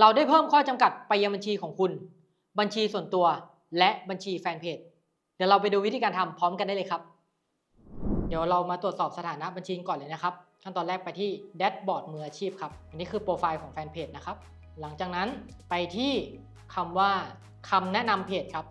เราได้เพิ่มข้อจำกัดไปยังบัญชีของคุณ บัญชีส่วนตัว และบัญชีแฟนเพจ เดี๋ยวเราไปดูวิธีการทำพร้อมกันได้เลยครับ เดี๋ยวเรามาตรวจสอบสถานะบัญชีก่อนเลยนะครับ ขั้นตอนแรกไปที่แดชบอร์ดมืออาชีพครับ อันนี้คือโปรไฟล์ของแฟนเพจนะครับ หลังจากนั้นไปที่คำว่าคำแนะนำเพจครับ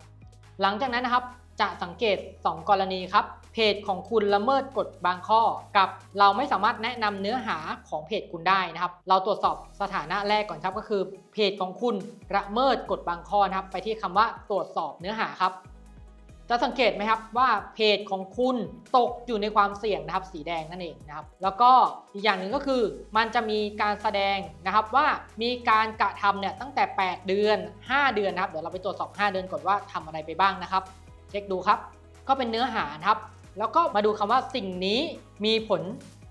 หลังจากนั้นนะครับจะสังเกต 2 กรณีครับ เพจของคุณละเมิดกฎบางข้อ กับเราไม่สามารถแนะนำเนื้อหาของเพจคุณได้นะครับ เราตรวจสอบสถานะแรกก่อนครับก็คือ เพจของคุณละเมิดกฎบางข้อนะครับ ไปที่คำว่าตรวจสอบเนื้อหาครับ จะสังเกตไหมครับว่าเพจของคุณตกอยู่ในความเสี่ยงนะครับสีแดงนั่นเองนะครับ แล้วก็อีกอย่างหนึ่งก็คือมันจะมีการแสดงนะครับว่ามีการกระทำเนี่ยตั้งแต่ 8 เดือน 5 เดือนนะครับเดี๋ยวเราไปตรวจสอบ 5 เดือนก่อนว่าทำอะไรไปบ้างนะครับ เช็คดูครับ ก็เป็นเนื้อหานะครับ แล้วก็มาดูคำว่าสิ่งนี้มีผล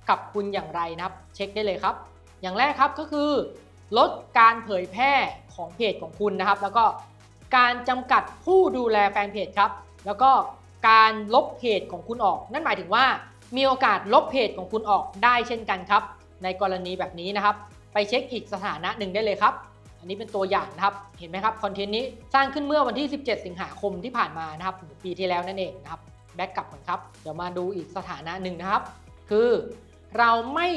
กับคุณอย่างไรนะครับ เช็คได้เลยครับ อย่างแรกครับก็คือ ลดการเผยแพร่ของเพจของคุณนะครับ แล้วก็การจำกัดผู้ดูแลแฟนเพจครับ แล้วก็การลบเพจของคุณออก นั่นหมายถึงว่า มีโอกาสลบเพจของคุณออกได้เช่นกันครับ ในกรณีแบบนี้นะครับ ไปเช็คอีกสถานะหนึ่งได้เลยครับ อันนี้เป็นตัวอย่างนะครับ เห็นไหมครับคอนเทนต์นี้สร้างขึ้นเมื่อวันที่ 17 สิงหาคมที่ผ่านมานะครับหรือปีที่แล้วนั่นเองนะครับแบ็กกลับก่อนครับ เดี๋ยวมาดูอีกสถานะหนึ่งนะครับ คือเราไม่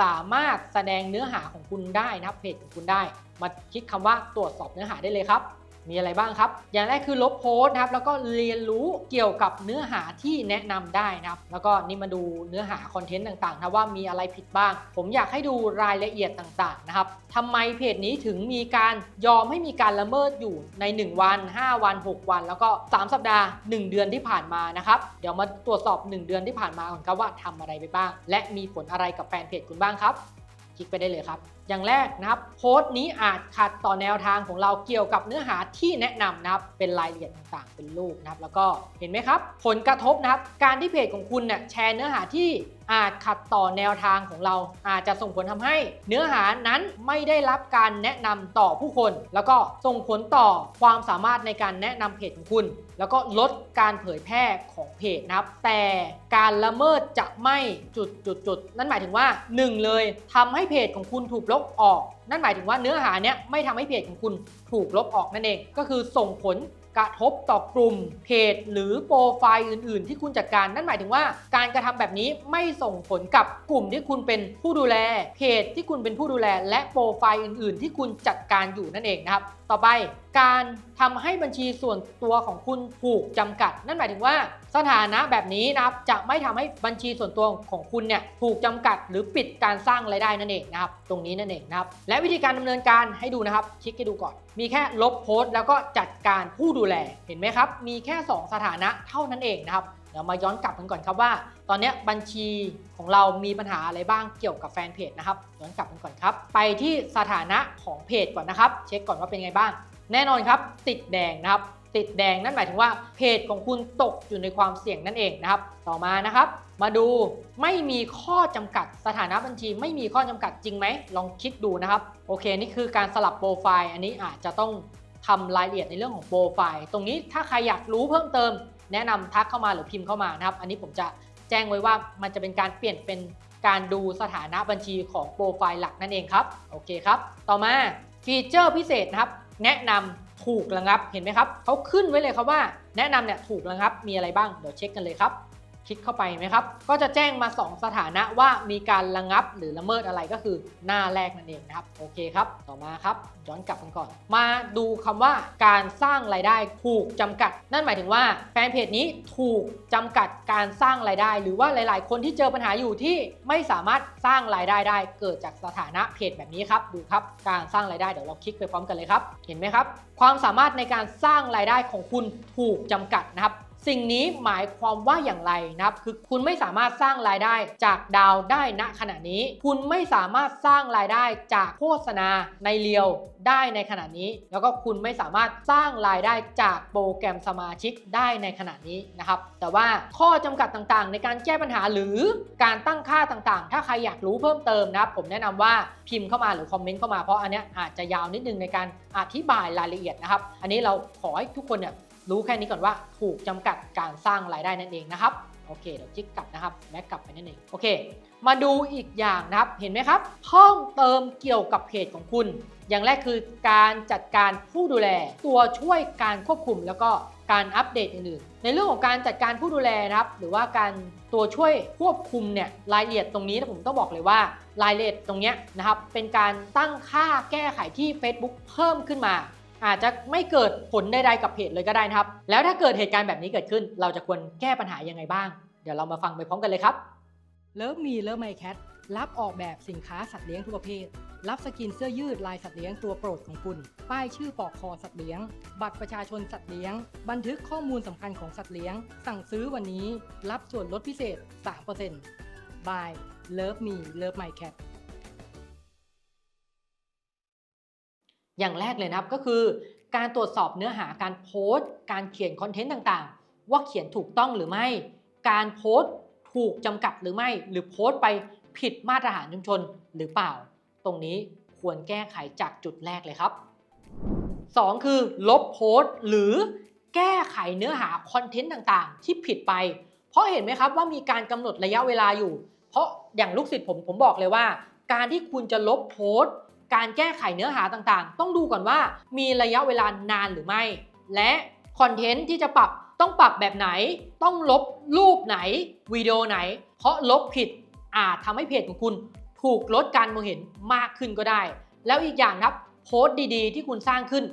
สามารถแสดงเนื้อหาของคุณได้นะครับเพจของคุณได้ มาคลิกคำว่าตรวจสอบเนื้อหาได้เลยครับ มีอะไรบ้างครับ อย่างแรกคือลบโพสต์นะครับ แล้วก็เรียนรู้เกี่ยวกับเนื้อหาที่แนะนำได้นะครับ แล้วก็นี่มาดูเนื้อหาคอนเทนต์ต่างๆนะว่ามีอะไรผิดบ้าง ผมอยากให้ดูรายละเอียดต่างๆนะครับทำไมเพจนี้ถึงมีการยอมให้มีการละเมิดอยู่ใน 1 วัน 5 วัน 6 วัน แล้วก็ 3 สัปดาห์ 1 เดือนที่ผ่านมานะครับ เดี๋ยวมาตรวจสอบ 1 เดือนที่ผ่านมาก่อนครับว่าทำอะไรไปบ้าง และมีผลอะไรกับแฟนเพจคุณบ้างครับ คลิกไปได้เลยครับอย่างแรกนะครับโพสต์นี้อาจขัดต่อแนวทางของเราเกี่ยวกับเนื้อหาที่แนะนำนะครับเป็นรายละเอียดต่างๆ เป็นรูปนะครับ แล้วก็เห็นไหมครับ ผลกระทบนะครับ การที่เพจของคุณเนี่ยแชร์เนื้อหาที่อาจขัดต่อแนวทางของเรา อาจจะส่งผลทำให้ เนื้อหานั้นไม่ได้รับการแนะนำต่อผู้คน แล้วก็ส่งผลต่อความสามารถในการแนะนำเพจของคุณ แล้วก็ลดการเผยแพร่ของเพจนะครับ แต่การละเมิดจะไม่จุดจุดจุดนั่นหมายถึงว่า 1 เลยทำให้เพจของคุณถูกลบออก นั่นหมายถึงว่าเนื้อหาเนี้ยไม่ทำให้เพจของคุณถูกลบออกนั่นเอง ก็คือส่งผลกระทบต่อกลุ่มเพจหรือโปรไฟล์อื่น ๆ ที่คุณจัดการ นั่นหมายถึงว่าการกระทำแบบนี้ไม่ส่งผลกับกลุ่มที่คุณเป็นผู้ดูแล เพจที่คุณเป็นผู้ดูแล และโปรไฟล์อื่น ๆ ที่คุณจัดการอยู่นั่นเองนะครับ ต่อไปการทำให้บัญชีส่วนตัวของคุณถูกจำกัด นั่นหมายถึงว่าสถานะแบบนี้นะครับจะไม่ทำให้บัญชีส่วนตัวของคุณเนี่ยถูกจำกัด หรือปิดการสร้างรายได้นั่นเองนะครับตรงนี้นั่นเองนะครับและวิธีการดำเนินการให้ดูนะครับคลิกให้ดูก่อน มีแค่ลบโพสต์แล้วก็จัดการผู้ดูแลเห็นไหมครับมีแค่ 2 สถานะเท่านั้นเองนะครับ เดี๋ยวมาย้อนกลับกันก่อนครับว่า ตอนนี้บัญชีของเรามีปัญหาอะไรบ้างเกี่ยวกับแฟนเพจนะครับย้อนกลับกันก่อนครับ ไปที่สถานะของเพจก่อนนะครับ เช็คก่อนว่าเป็นไงบ้าง แน่นอนครับ ติดแดงนะครับ ติดแดงนั่นหมายถึงว่าเพจของคุณตกอยู่ในความเสี่ยงนั่นเองนะครับ ต่อมานะครับ มาดูไม่มีข้อจำกัดสถานะบัญชี ไม่มีข้อจำกัดจริงไหมลองคิดดูนะครับ โอเคนี่คือการสลับโปรไฟล์อันนี้อาจจะต้องทำรายละเอียดในเรื่องของโปรไฟล์ ตรงนี้ถ้าใครอยากรู้เพิ่มเติม แนะนำทักเข้ามาหรือพิมพ์เข้ามานะครับ อันนี้ผมจะแจ้งไว้ว่ามันจะเป็นการเปลี่ยนเป็นการดูสถานะบัญชีของโปรไฟล์หลักนั่นเองครับ โอเคครับ ต่อมาฟีเจอร์พิเศษนะครับ แนะนำถูกระงับ เห็นไหมครับเขาขึ้นไว้เลยครับว่า แนะนำเนี่ยถูกระงับ มีอะไรบ้าง เดี๋ยวเช็คกันเลยครับ คลิกเข้าไปไหมครับ ก็จะแจ้งมา 2 สถานะว่ามีการระงับหรือละเมิดอะไรก็คือหน้าแรกนั่นเองนะครับ โอเคครับ ต่อมาครับย้อนกลับกันก่อน มาดูคำว่าการสร้างรายได้ถูกจำกัด นั่นหมายถึงว่าแฟนเพจนี้ถูกจำกัดการสร้างรายได้ หรือว่าหลาย ๆ คนที่เจอปัญหาอยู่ที่ไม่สามารถสร้างรายได้ได้ เกิดจากสถานะเพจแบบนี้ครับดูครับการสร้างรายได้เดี๋ยวเราคลิกไปพร้อมกันเลยครับ เห็นไหมครับ ความสามารถในการสร้างรายได้ของคุณถูกจำกัดนะครับ สิ่งนี้หมายความว่าอย่างไรนะครับคือคุณไม่สามารถสร้างรายได้จากดาวได้ณขณะนี้ คุณไม่สามารถสร้างรายได้จากโฆษณาในเรียวได้ในขณะนี้ แล้วก็คุณไม่สามารถสร้างรายได้จากโปรแกรมสมาชิกได้ในขณะนี้นะครับ แต่ว่าข้อจำกัดต่างๆ ในการแก้ปัญหาหรือการตั้งค่าต่างๆ ถ้าใครอยากรู้เพิ่มเติมนะครับ ผมแนะนำว่าพิมพ์เข้ามาหรือคอมเมนต์เข้ามาเพราะอันเนี้ยอาจจะยาวนิดนึงในการอธิบายรายละเอียดนะครับ อันนี้เราขอให้ทุกคนเนี่ย รู้แค่นี้ก่อนว่าถูกจำกัดการสร้างรายได้นั่นเองนะครับโอเคเดี๋ยวจิ๊กกลับนะครับแบ็กกลับไปนั่นเองโอเค มาดูอีกอย่างนะครับเห็นไหมครับเพิ่มเติมเกี่ยวกับเพจของคุณ อย่างแรกคือการจัดการผู้ดูแล ตัวช่วยการควบคุมแล้วก็การอัปเดตอื่นๆ ในเรื่องของการจัดการผู้ดูแลนะครับ หรือว่าการตัวช่วยควบคุมเนี่ยรายละเอียดตรงนี้ผมต้องบอกเลยว่ารายละเอียดตรงเนี้ยนะครับเป็นการตั้งค่าแก้ไขที่ Facebook เพิ่มขึ้นมา อาจจะไม่เกิดผลใดๆกับเพจเลยก็ได้นะครับ แล้วถ้าเกิดเหตุการณ์แบบนี้เกิดขึ้น เราจะควรแก้ปัญหายังไงบ้าง เดี๋ยวเรามาฟังไปพร้อมกันเลยครับเลิฟมีเลิฟไมแคทรับออกแบบสินค้าสัตว์เลี้ยงทุกประเภท รับสกินเสื้อยืดลายสัตว์เลี้ยงตัวโปรดของคุณ ป้ายชื่อปลอกคอสัตว์เลี้ยง บัตรประชาชนสัตว์เลี้ยง บันทึกข้อมูลสำคัญของสัตว์เลี้ยง สั่งซื้อวันนี้ รับส่วนลดพิเศษ 3% by Love Me Love My Cat อย่างแรกเลยนะครับก็คือการตรวจสอบเนื้อหาการโพสต์ การเขียนคอนเทนต์ต่างๆ ว่าเขียนถูกต้องหรือไม่ การโพสต์ถูกจำกัดหรือไม่ หรือโพสต์ไปผิดมาตรฐานชุมชนหรือเปล่า ตรงนี้ควรแก้ไขจากจุดแรกเลยครับ 2 คือลบโพสต์หรือแก้ไขเนื้อหาคอนเทนต์ต่างๆ ที่ผิดไป เพราะเห็นไหมครับว่ามีการกำหนดระยะเวลาอยู่ เพราะอย่างลูกศิษย์ผมผมบอกเลยว่า การที่คุณจะลบโพสต์ การแก้ไขเนื้อหาต่างๆ ต้องดูก่อนว่ามีระยะเวลานานหรือไม่ และคอนเทนต์ที่จะปรับต้องปรับแบบไหน ต้องลบรูปไหนวิดีโอไหน เพราะลบผิดอาจทำให้เพจของคุณถูกลดการมองเห็นมากขึ้นก็ได้ แล้วอีกอย่างครับโพสต์ดีๆ ที่คุณสร้างขึ้น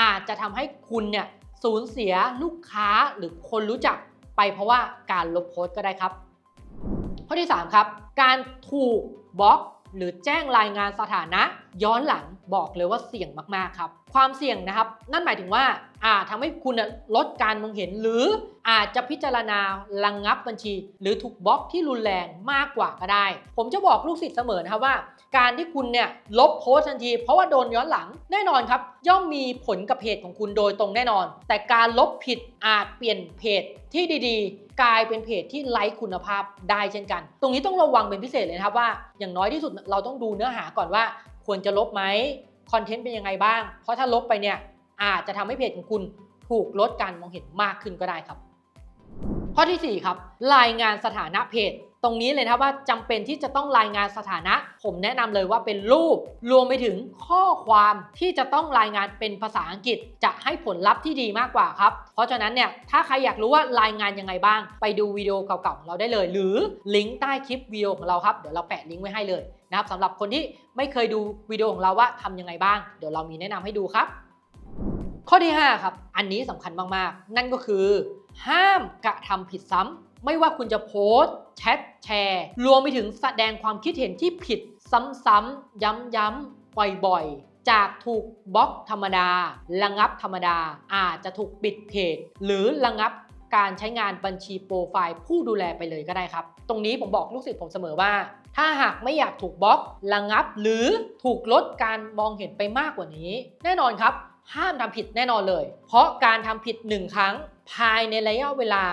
อาจจะทำให้คุณเนี่ยสูญเสียลูกค้าหรือคนรู้จักไปเพราะว่าการลบโพสต์ก็ได้ครับ ข้อที่ 3 ครับ การถูกบล็อกหรือแจ้งรายงานสถานะ ย้อนหลังบอกเลยว่าเสี่ยงมากๆครับ ความเสี่ยงนะครับ นั่นหมายถึงว่าอาจทำให้คุณลดการมองเห็น หรืออาจจะพิจารณาระงงับบัญชี หรือถูกบล็อกที่รุนแรงมากกว่าก็ได้ ผมจะบอกลูกศิษย์เสมอนะครับว่า การที่คุณเนี่ยลบโพสต์ทันที เพราะว่าโดนย้อนหลังแน่นอนครับ ย่อมมีผลกับเพจของคุณโดยตรงแน่นอน แต่การลบผิดอาจเปลี่ยนเพจที่ดีๆ กลายเป็นเพจที่ไร้คุณภาพได้เช่นกัน ตรงนี้ต้องระวังเป็นพิเศษเลยนะครับว่า อย่างน้อยที่สุดเราต้องดูเนื้อหาก่อนว่า ควรจะลบไหมคอนเทนต์เป็นยังไงบ้าง เพราะถ้าลบไปเนี่ยอาจจะทำให้เพจของคุณถูกลดการมองเห็นมากขึ้นก็ได้ครับ ข้อทีสี่4 ครับ รายงานสถานะเพจ รงนี้เลยนะครับว่าจำเป็นที่จะต้องรายงานสถานะ ผมแนะนำเลยว่าเป็นรูป รวมไปถึงข้อความที่จะต้องรายงานเป็นภาษาอังกฤษ จะให้ผลลัพธ์ที่ดีมากกว่าครับ เพราะฉะนั้นเนี่ยถ้าใครอยากรู้ว่ารายงานยังไงบ้าง ไปดูวิดีโอเก่าๆของเราได้เลย หรือลิงก์ใต้คลิปวิดีโอของเราครับเดี๋ยวเราแปะลิงก์ไว้ให้เลยนะครับสำหรับคนที่ไม่เคยดูวิดีโอของเราว่าทำยังไงบ้าง เดี๋ยวเรามีแนะนำให้ดูครับ ข้อที่ 5 ครับ อันนี้สำคัญมากๆ นั่นก็คือ ห้ามกระทำผิดซ้ำไม่ว่าคุณจะโพสต์ แชทแชร์รวมไปถึงแสดงความคิดเห็นที่ผิดซ้ำๆ ย้ำๆบ่อยๆ จากถูกบล็อกธรรมดา ระงับธรรมดา อาจจะถูกปิดเพจ หรือระงับการใช้งานบัญชีโปรไฟล์ผู้ดูแลไปเลยก็ได้ครับ ตรงนี้ผมบอกลูกศิษย์ผมเสมอว่า ถ้าหากไม่อยากถูกบล็อก ระงับ หรือถูกลดการมองเห็นไปมากกว่านี้ แน่นอนครับ ห้ามทำผิดแน่นอนเลย เพราะการทำผิด1ครั้ง ภายในระยะเวลา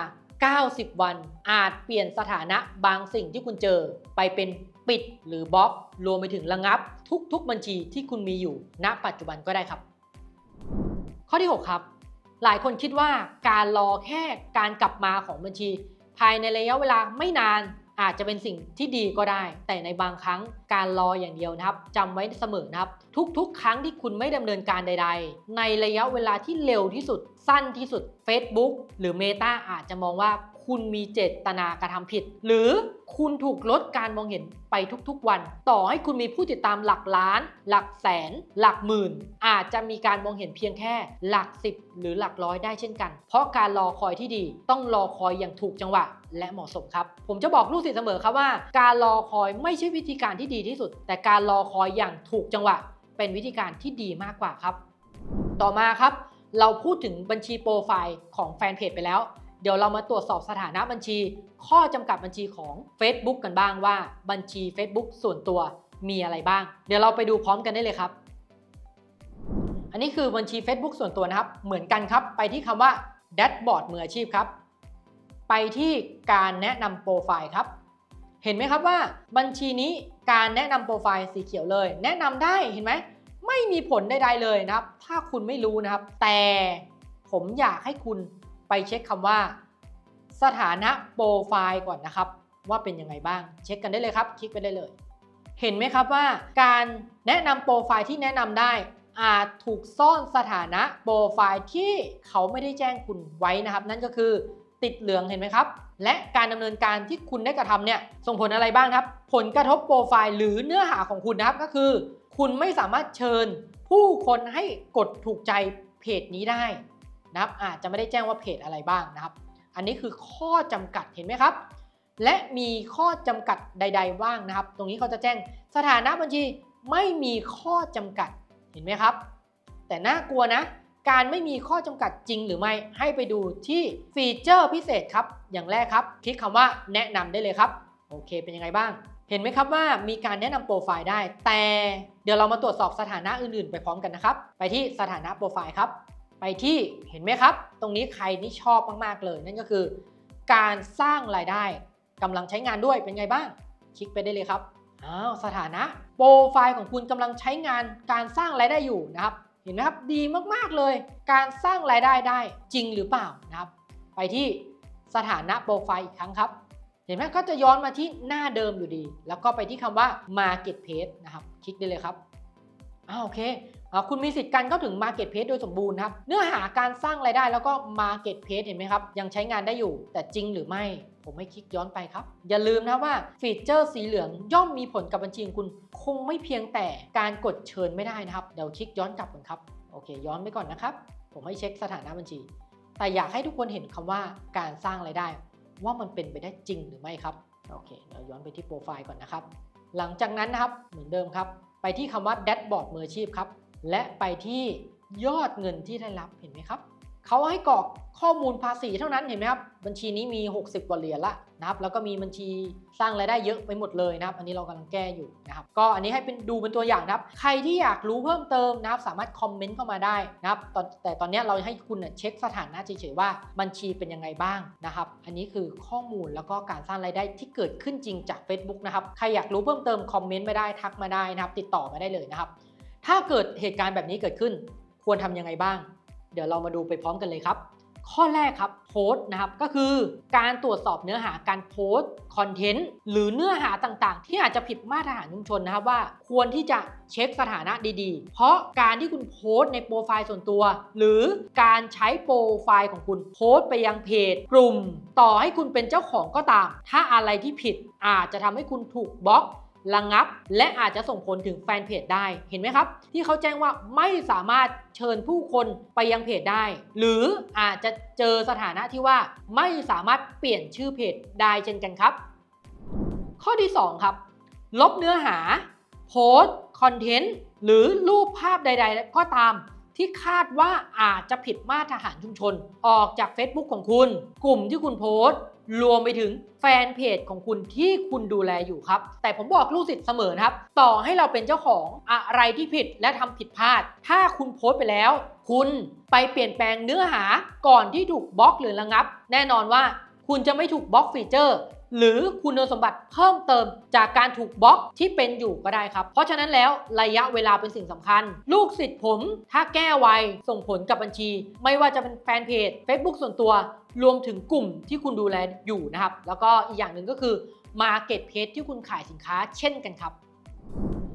90 วัน อาจเปลี่ยนสถานะบางสิ่งที่คุณเจอไปเป็นปิดหรือบล็อก รวมไปถึงระงับ ทุกๆบัญชีที่คุณมีอยู่ณปัจจุบันก็ได้ครับ ข้อที่ 6 ครับ หลายคนคิดว่าการรอแค่การกลับมาของบัญชี ภายในระยะเวลาไม่นานอาจจะเป็นสิ่งที่ดีก็ได้ แต่ในบางครั้งการรออย่างเดียวนะครับจำไว้เสมอนะครับ ทุกๆ ครั้งที่คุณไม่ดำเนินการใด ๆ ในระยะเวลาที่เร็วที่สุด สั้นที่สุด Facebook หรือ Meta อาจจะมองว่าคุณมีเจตนากระทำผิด หรือคุณถูกลดการมองเห็นไปทุกๆวัน ต่อให้คุณมีผู้ติดตามหลักล้าน หลักแสน หลักหมื่น อาจจะมีการมองเห็นเพียงแค่หลักสิบหรือหลักร้อยได้เช่นกัน เพราะการรอคอยที่ดีต้องรอคอยอย่างถูกจังหวะและเหมาะสมครับ ผมจะบอกลูกศิษย์เสมอครับว่า การรอคอยไม่ใช่วิธีการที่ดีที่สุด แต่การรอคอยอย่างถูกจังหวะ เป็นวิธีการที่ดีมากกว่าครับ ต่อมาครับ เราพูดถึงบัญชีโปรไฟล์ของแฟนเพจไปแล้ว เดี๋ยวเรามาตรวจสอบสถานะบัญชี ข้อจำกัดบัญชีของ Facebook กันบ้างว่าบัญชี Facebook ส่วนตัวมีอะไรบ้าง เดี๋ยวเราไปดูพร้อมกันได้เลยครับ อันนี้คือบัญชี Facebook ส่วนตัวนะครับ เหมือนกันครับ ไปที่คำว่า Dashboard มืออาชีพครับ ไปที่การแนะนำโปรไฟล์ครับ เห็นไหมครับว่าบัญชีนี้การแนะนำโปรไฟล์สีเขียวเลย แนะนำได้เห็นไหม ไม่มีผลใดๆเลยนะครับ ถ้าคุณไม่รู้นะครับ แต่ผมอยากให้คุณไปเช็คคำว่า สถานะโปรไฟล์ก่อนนะครับ ว่าเป็นยังไงบ้าง เช็คกันได้เลยครับ คลิกไปได้เลย เห็นไหมครับว่า การแนะนำโปรไฟล์ที่แนะนำได้อาจถูกซ่อนสถานะโปรไฟล์ที่เขาไม่ได้แจ้งคุณไว้นะครับ นั่นก็คือติดเหลืองเห็นไหมครับ และการดำเนินการที่คุณได้กระทำเนี่ยส่งผลอะไรบ้างครับ ผลกระทบโปรไฟล์หรือเนื้อหาของคุณนะครับก็คือ คุณไม่สามารถเชิญผู้คนให้กดถูกใจเพจนี้ได้นะครับอาจจะไม่ได้แจ้งว่าเพจอะไรบ้างนะครับ อันนี้คือข้อจำกัดเห็นไหมครับ และมีข้อจำกัดใด ๆ บ้างนะครับ ตรงนี้เขาจะแจ้งสถานะบัญชีไม่มีข้อจำกัดเห็นไหมครับ แต่น่ากลัวนะ การไม่มีข้อจำกัดจริงหรือไม่ให้ไปดูที่ฟีเจอร์พิเศษครับ อย่างแรกครับ คลิกคำว่าแนะนำได้เลยครับ โอเคเป็นยังไงบ้าง เห็นไหมครับว่ามีการแนะนำโปรไฟล์ได้ แต่เดี๋ยวเรามาตรวจสอบสถานะอื่นๆ ไปพร้อมกันนะครับ ไปที่สถานะโปรไฟล์ครับ ไปที่เห็นไหมครับ ตรงนี้ใครนี่ชอบมากๆเลย นั่นก็คือ การสร้างรายได้กำลังใช้งานด้วยเป็นไงบ้าง คลิกไปได้เลยครับอ้าวสถานะโปรไฟล์ของคุณกำลังใช้งานการสร้างรายได้อยู่นะครับ เห็นไหมครับดีมากๆเลย การสร้างรายได้ได้จริงหรือเปล่านะครับ ไปที่สถานะโปรไฟล์อีกครั้งครับ เห็นไหมก็จะย้อนมาที่หน้าเดิมอยู่ดี แล้วก็ไปที่คำว่า Market Page นะครับ คลิกได้เลยครับอ้าวโอเคอคุณมีสิทธิ์การเข้าถึง Market Page โดยสมบูรณ์ครับ เนื้อหาการสร้างรายได้แล้วก็ Market Page เห็นไหมครับ ยังใช้งานได้อยู่ แต่จริงหรือไม่ ผมให้คลิกย้อนไปครับ อย่าลืมนะว่าฟีเจอร์สีเหลืองย่อมมีผลกับบัญชีของคุณ คงไม่เพียงแต่การกดเชิญไม่ได้นะครับ เดี๋ยวคลิกย้อนกลับก่อนครับ โอเค ย้อนไปก่อนนะครับ ผมให้เช็คสถานะบัญชี แต่อยากให้ทุกคนเห็นคำว่าการสร้างรายได้ ว่ามันเป็นไปได้จริงหรือไม่ครับโอเคเดี๋ยวย้อนไปที่โปรไฟล์ก่อนนะครับ หลังจากนั้นนะครับเหมือนเดิมครับ ไปที่คำว่าแดชบอร์ดมืออาชีพครับ และไปที่ยอดเงินที่ได้รับเห็นไหมครับ เขาให้กรอกข้อมูลภาษีเท่านั้นเห็นไหมครับบัญชีนี้มี 60 กว่าเหรียญละนะครับแล้วก็มีบัญชีสร้างรายได้เยอะไปหมดเลยนะครับ อันนี้เรากำลังแก้อยู่นะครับ ก็อันนี้ให้เป็นดูเป็นตัวอย่างนะครับ ใครที่อยากรู้เพิ่มเติมนะครับ สามารถคอมเมนต์เข้ามาได้นะครับตอนแต่ตอนนี้เราให้คุณเช็คสถานะเฉยๆว่าบัญชีเป็นยังไงบ้างนะครับ อันนี้คือข้อมูลแล้วก็การสร้างรายได้ที่เกิดขึ้นจริงจาก Facebook นะครับใครอยากรู้เพิ่มเติมคอมเมนต์ไม่ได้ทักมาได้นะครับ ติดต่อมาได้เลยนะครับ ถ้าเกิดเหตุการณ์แบบนี้เกิดขึ้น ควรทำยังไงบ้าง เดี๋ยวเรามาดูไปพร้อมกันเลยครับ ข้อแรกครับโพสนะครับก็คือการตรวจสอบเนื้อหาการโพสคอนเทนต์หรือเนื้อหาต่างๆ ที่อาจจะผิดมาตรฐานชุมชนนะครับว่า ควรที่จะเช็คสถานะดีๆ เพราะการที่คุณโพสในโปรไฟล์ส่วนตัว หรือการใช้โปรไฟล์ของคุณโพสไปยังเพจ กลุ่ม ต่อให้คุณเป็นเจ้าของก็ตาม ถ้าอะไรที่ผิดอาจจะทำให้คุณถูกบล็อก ระงับ และอาจจะส่งผลถึงแฟนเพจได้เห็นไหมครับ ที่เขาแจ้งว่าไม่สามารถเชิญผู้คนไปยังเพจได้ หรืออาจจะเจอสถานะที่ว่าไม่สามารถเปลี่ยนชื่อเพจได้เช่นกันครับ ข้อที่ 2 ครับ ลบเนื้อหา โพสต์คอนเทนต์หรือรูปภาพใด ๆ ก็ตามที่คาดว่าอาจจะผิดมาตรฐานชุมชน ออกจาก Facebook ของคุณ กลุ่มที่คุณโพสต์ รวมไปถึงแฟนเพจของคุณที่คุณดูแลอยู่ครับ แต่ผมบอกลูกศิษย์เสมอนะครับ ต่อให้เราเป็นเจ้าของอะไรที่ผิดและทำผิดพลาด ถ้าคุณโพสต์ไปแล้ว คุณไปเปลี่ยนแปลงเนื้อหาก่อนที่ถูกบล็อกหรือระงับ แน่นอนว่าคุณจะไม่ถูกบล็อกฟีเจอร์ หรือคุณสมบัติเพิ่มเติมจากการถูกบล็อกที่เป็นอยู่ก็ได้ครับ เพราะฉะนั้นแล้วระยะเวลาเป็นสิ่งสำคัญ ลูกศิษย์ผม ถ้าแก้ไวส่งผลกับบัญชี ไม่ว่าจะเป็นแฟนเพจ Facebook ส่วนตัว รวมถึงกลุ่มที่คุณดูแลอยู่นะครับ แล้วก็อีกอย่างหนึ่งก็คือ Market Page ที่คุณขายสินค้าเช่นกันครับ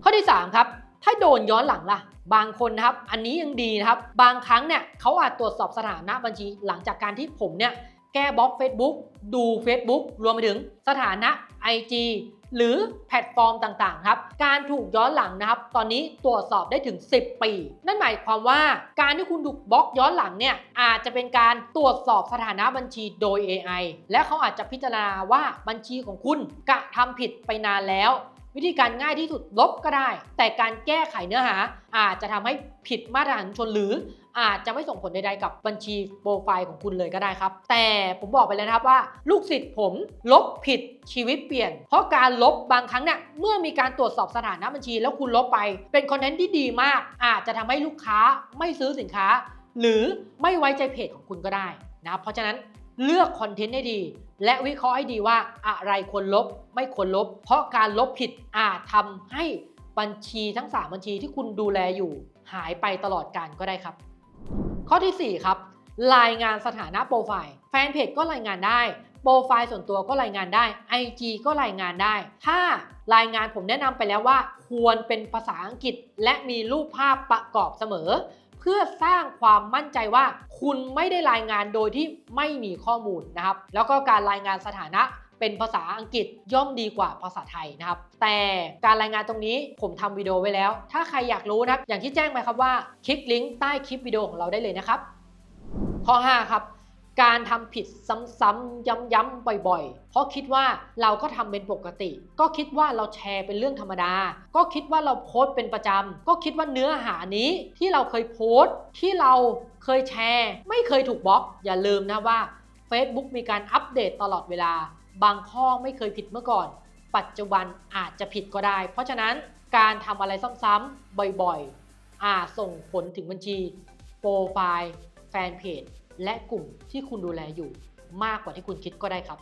ข้อที่ 3 ครับถ้าโดนย้อนหลังล่ะ บางคนนะครับ อันนี้ยังดีนะครับ บางครั้งเนี่ยเขาอาจตรวจสอบสถานะบัญชีหลังจากการที่ผมเนี่ย แก้บล็อก Facebook ดู Facebook รวมไปถึงสถานะ IG หรือแพลตฟอร์มต่างๆ ครับ การถูกย้อนหลังนะครับ ตอนนี้ตรวจสอบได้ถึง 10 ปี นั่นหมายความว่าการที่คุณถูกบล็อกย้อนหลังเนี่ยอาจจะเป็นการตรวจสอบสถานะบัญชีโดย AI และเขาอาจจะพิจารณาว่าบัญชีของคุณกระทำผิดไปนานแล้ว วิธีการง่ายที่สุดลบก็ได้ แต่การแก้ไขเนื้อหา อาจจะทำให้ผิดมาตรฐานชนหรือ อาจจะไม่ส่งผลใดๆกับบัญชีโปรไฟล์ของคุณเลยก็ได้ครับ แต่ผมบอกไปแล้วนะครับว่า ลูกศิษย์ผมลบผิดชีวิตเปลี่ยน เพราะการลบบางครั้งเนี่ยเมื่อมีการตรวจสอบสถานะบัญชี แล้วคุณลบไปเป็นคอนเทนต์ที่ดีมาก อาจจะทำให้ลูกค้าไม่ซื้อสินค้า หรือไม่ไว้ใจเพจของคุณก็ได้นะครับเพราะฉะนั้นเลือกคอนเทนต์ให้ดี และวิเคราะห์ให้ดีว่าอะไรควรลบไม่ควรลบ เพราะการลบผิดอาจทำให้บัญชีทั้ง 3 บัญชีที่คุณดูแลอยู่ หายไปตลอดการก็ได้ครับ ข้อที่ 4 ครับ รายงานสถานะโปรไฟล์ แฟนเพจก็รายงานได้ โปรไฟล์ส่วนตัวก็รายงานได้ IG ก็รายงานได้ ถ้ารายงานผมแนะนำไปแล้วว่า ควรเป็นภาษาอังกฤษ และมีรูปภาพประกอบเสมอ เพื่อสร้างความมั่นใจว่า คุณไม่ได้รายงานโดยที่ไม่มีข้อมูลนะครับ แล้วก็การรายงานสถานะ เป็นภาษาอังกฤษย่อมดีกว่าภาษาไทยนะครับ แต่การรายงานตรงนี้ผมทำวิดีโอไว้แล้ว ถ้าใครอยากรู้นะครับ อย่างที่แจ้งไปครับว่าคลิกลิงก์ใต้คลิปวิดีโอของเราได้เลยนะครับ ข้อ 5 ครับการทำผิดซ้ำๆย้ำๆบ่อยๆ เพราะคิดว่าเราก็ทำเป็นปกติ ก็คิดว่าเราแชร์เป็นเรื่องธรรมดา ก็คิดว่าเราโพสต์เป็นประจำก็คิดว่าเนื้อหานี้ที่เราเคยโพสต์ ที่เราเคยแชร์ ไม่เคยถูกบล็อก อย่าลืมนะว่า Facebook มีการอัปเดตตลอดเวลา บางข้อไม่เคยผิดเมื่อก่อน ปัจจุบันอาจจะผิดก็ได้ เพราะฉะนั้นการทำอะไรซ้ำๆบ่อยๆ อาจส่งผลถึงบัญชี โปรไฟล์แฟนเพจและกลุ่มที่คุณดูแลอยู่มากกว่าที่คุณคิดก็ได้ครับ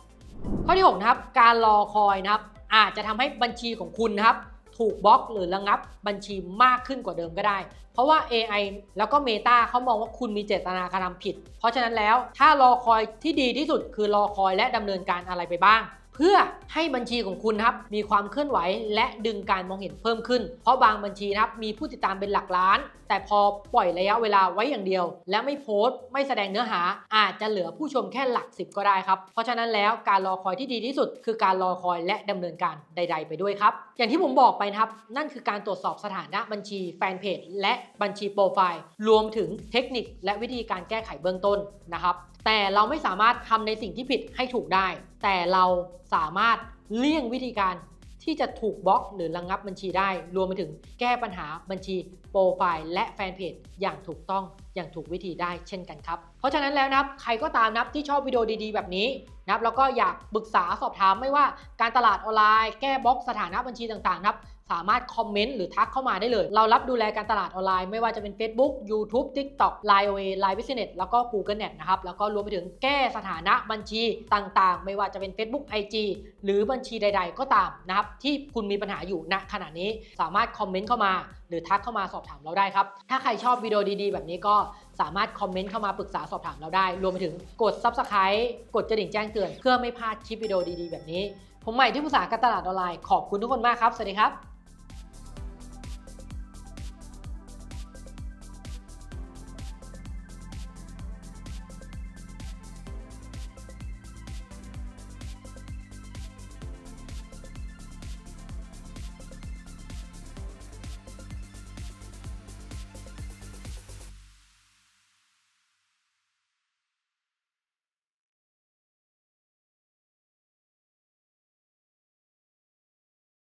ข้อที่6นะครับ การรอคอยนะครับ อาจจะทำให้บัญชีของคุณนะครับ ถูกบล็อกหรือระงับบัญชีมากขึ้นกว่าเดิมก็ได้ เพราะว่า AI แล้วก็ Meta เขามองว่าคุณมีเจตนาการทำผิด เพราะฉะนั้นแล้วถ้ารอคอยที่ดีที่สุดคือรอคอยและดำเนินการอะไรไปบ้าง เพื่อให้บัญชีของคุณนะครับมีความเคลื่อนไหวและดึงการมองเห็นเพิ่มขึ้น เพราะบางบัญชีนะครับมีผู้ติดตามเป็นหลักล้าน แต่พอปล่อยระยะเวลาไว้อย่างเดียว และไม่โพสต์ ไม่แสดงเนื้อหา อาจจะเหลือผู้ชมแค่หลักสิบก็ได้ครับ เพราะฉะนั้นแล้วการรอคอยที่ดีที่สุด คือการรอคอยและดำเนินการใด ๆ ไปด้วยครับ อย่างที่ผมบอกไปนะครับ นั่นคือการตรวจสอบสถานะบัญชีแฟนเพจและบัญชีโปรไฟล์รวมถึงเทคนิค และวิธีการแก้ไขเบื้องต้นนะครับ แต่เราไม่สามารถทำในสิ่งที่ผิดให้ถูกได้ แต่เราสามารถเลี่ยงวิธีการที่จะถูกบล็อกหรือระงงับบัญชีได้ รวมไปถึงแก้ปัญหาบัญชีโปรไฟล์และแฟนเพจอย่างถูกต้องอย่างถูกวิธีได้เช่นกันครับ เพราะฉะนั้นแล้วนะครับใครก็ตามนับที่ชอบวิดีโอดีๆ แบบนี้นะครับแล้วก็อยากปรึกษาสอบถามไม่ว่าการตลาดออนไลน์แก้บล็อกสถานะบัญชีต่างๆนะครับ สามารถคอมเมนต์หรือทักเข้ามาได้เลย เรารับดูแลการตลาดออนไลน์ไม่ว่าจะเป็น Facebook YouTube TikTok Line OA Line Business แล้วก็ Google Net นะครับ แล้วก็รวมไปถึงแก้สถานะบัญชีต่างๆ ไม่ว่าจะเป็น Facebook IG หรือบัญชีใด ๆ ก็ตามนะครับ ที่คุณมีปัญหาอยู่ณขณะนี้สามารถคอมเมนต์เข้ามา หรือทักเข้ามาสอบถามเราได้ครับ ถ้าใครชอบวิดีโอดีๆ แบบนี้ก็สามารถคอมเมนต์เข้ามาปรึกษาสอบถามเราได้ รวมไปถึงกด Subscribe กดกระดิ่งแจ้งเตือนเพื่อไม่พลาดคลิปวิดีโอดีๆ แบบนี้ ผมใหม่ที่ปรึกษาการตลาดออนไลน์ขอบคุณทุกคนมากครับ สวัสดีครับ